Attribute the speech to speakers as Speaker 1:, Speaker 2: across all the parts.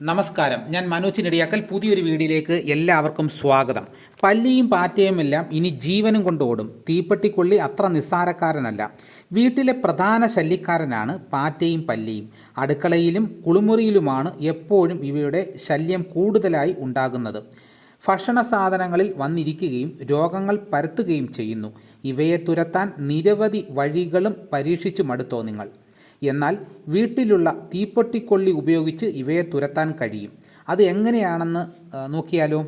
Speaker 1: നമസ്കാരം. ഞാൻ മനോജ് നെടിയാക്കൽ. പുതിയൊരു വീഡിയോയിലേക്ക് എല്ലാവർക്കും സ്വാഗതം. പല്ലിയും പാറ്റയുമെല്ലാം ഇനി ജീവനും കൊണ്ട് ഓടും. തീപ്പെട്ടിക്കൊള്ളി അത്ര നിസ്സാരക്കാരനല്ല. വീട്ടിലെ പ്രധാന ശല്യക്കാരനാണ് പാറ്റയും പല്ലിയും. അടുക്കളയിലും കുളിമുറിയിലുമാണ് എപ്പോഴും ഇവയുടെ ശല്യം കൂടുതലായി ഉണ്ടാകുന്നത്. ഭക്ഷണ സാധനങ്ങളിൽ വന്നിരിക്കുകയും രോഗങ്ങൾ പരത്തുകയും ചെയ്യുന്നു. ഇവയെ തുരത്താൻ നിരവധി വഴികളും പരീക്ഷിച്ചു മടുത്തോ നിങ്ങൾ? എന്നാൽ വീട്ടിലുള്ള തീപ്പൊട്ടിക്കൊള്ളി ഉപയോഗിച്ച് ഇവയെ തുരത്താൻ കഴിയും. അത് എങ്ങനെയാണെന്ന് നോക്കിയാലോ?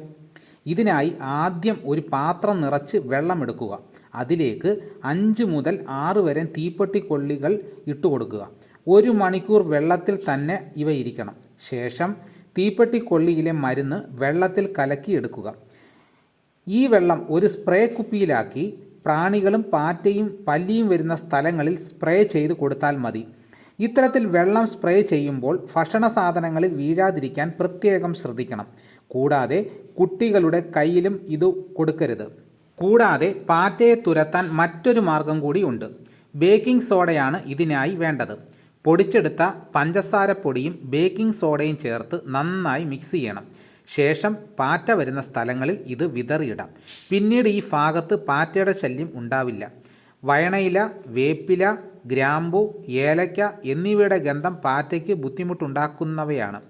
Speaker 1: ഇതിനായി ആദ്യം ഒരു പാത്രം നിറച്ച് വെള്ളമെടുക്കുക അതിലേക്ക് അഞ്ച് മുതൽ ആറ് വരെ തീപ്പൊട്ടിക്കൊള്ളികൾ ഇട്ടുകൊടുക്കുക ഒരു മണിക്കൂർ വെള്ളത്തിൽ തന്നെ ഇവ ഇരിക്കണം. ശേഷം തീപ്പെട്ടിക്കൊള്ളിയിലെ മരുന്ന് വെള്ളത്തിൽ കലക്കി എടുക്കുക. ഈ വെള്ളം ഒരു സ്പ്രേ കുപ്പിയിലാക്കി പ്രാണികളും പാറ്റയും പല്ലിയും വരുന്ന സ്ഥലങ്ങളിൽ സ്പ്രേ ചെയ്ത് കൊടുത്താൽ മതി. ഇത്തരത്തിൽ വെള്ളം സ്പ്രേ ചെയ്യുമ്പോൾ ഭക്ഷണ സാധനങ്ങളിൽ വീഴാതിരിക്കാൻ പ്രത്യേകം ശ്രദ്ധിക്കണം. കൂടാതെ കുട്ടികളുടെ കയ്യിലും ഇത് കൊടുക്കരുത്. കൂടാതെ പാറ്റയെ തുരത്താൻ മറ്റൊരു മാർഗം കൂടിയുണ്ട് ബേക്കിംഗ് സോഡയാണ് ഇതിനായി വേണ്ടത്. പൊടിച്ചെടുത്ത പഞ്ചസാര പൊടിയും ബേക്കിംഗ് സോഡയും ചേർത്ത് നന്നായി മിക്സ് ചെയ്യണം. ശേഷം പാറ്റ വരുന്ന സ്ഥലങ്ങളിൽ ഇത് വിതറിയിടാം. പിന്നീട് ഈ ഭാഗത്ത് പാറ്റയുടെ ശല്യം ഉണ്ടാവില്ല. വയണയില വേപ്പില ഗ്രാമ്പു ഏലയ്ക്ക എന്നിവയുടെ ഗന്ധം പാറ്റയ്ക്ക് ബുദ്ധിമുട്ടുണ്ടാക്കുന്നവയാണ്.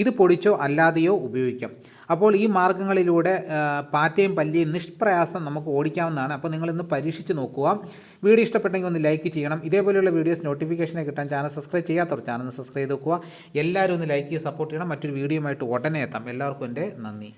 Speaker 1: ഇത് പൊടിച്ചോ അല്ലാതെയോ ഉപയോഗിക്കാം. അപ്പോൾ ഈ മാർഗങ്ങളിലൂടെ പാറ്റയും പല്ലിയും നിഷ്പ്രയാസം നമുക്ക് ഓടിക്കാവുന്നതാണ്. അപ്പോൾ നിങ്ങളിന്ന് പരീക്ഷിച്ച് നോക്കുക. വീഡിയോ ഇഷ്ടപ്പെട്ടെങ്കിൽ ഒന്ന് ലൈക്ക് ചെയ്യണം. ഇതേപോലെയുള്ള വീഡിയോസ് നോട്ടിഫിക്കേഷനെ കിട്ടാൻ ചാനൽ സബ്സ്ക്രൈബ് ചെയ്യാത്തവർ ചാനൽ സബ്സ്ക്രൈബ് ചെയ്ത് നോക്കുക. എല്ലാവരും ഒന്ന് ലൈക്ക് ചെയ്ത് സപ്പോർട്ട് ചെയ്യണം. മറ്റൊരു വീഡിയോയുമായിട്ട് ഉടനെ എത്താം. എല്ലാവർക്കും എന്റെ നന്ദി.